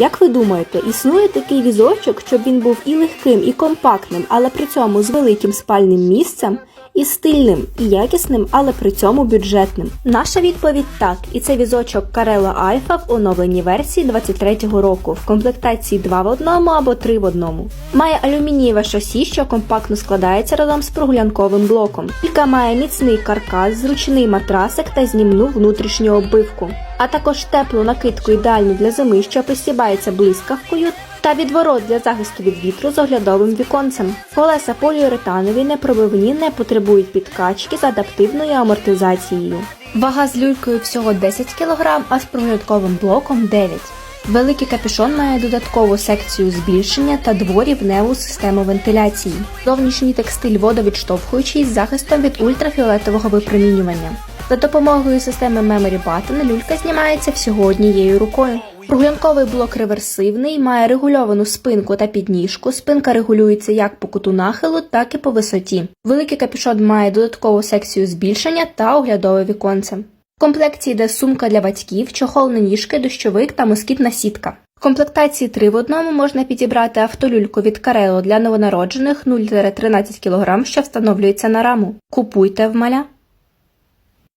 Як ви думаєте, існує такий візочок, щоб він був і легким, і компактним, але при цьому з великим спальним місцем, і стильним, і якісним, але при цьому бюджетним? Наша відповідь так, і це візочок Carella Alpha в оновленій версії 23-го року в комплектації 2 в одному або 3 в одному. Має алюмінієве шасі, що компактно складається разом з прогулянковим блоком. Кілька має міцний каркас, зручний матрасик та знімну внутрішню оббивку, а також теплу накидку ідеальну для зими, що присібається блискавкою, та відворот для захисту від вітру з оглядовим віконцем. Колеса поліуретанові, непробивні, не потребують підкачки з адаптивною амортизацією. Вага з люлькою всього 10 кг, а з прогулянковим блоком 9 Великий капюшон має додаткову секцію збільшення та дворівневу систему вентиляції. Зовнішній текстиль водовідштовхуючий з захистом від ультрафіолетового випромінювання. За допомогою системи Memory Button люлька знімається всього однією рукою. Прогулянковий блок реверсивний, має регульовану спинку та підніжку. Спинка регулюється як по куту нахилу, так і по висоті. Великий капюшон має додаткову секцію збільшення та оглядове віконце. В комплекті йде сумка для батьків, чохол на ніжки, дощовик та москітна сітка. В комплектації 3 в одному можна підібрати автолюльку від Карело для новонароджених 0-13 кг, що встановлюється на раму. Купуйте в маля.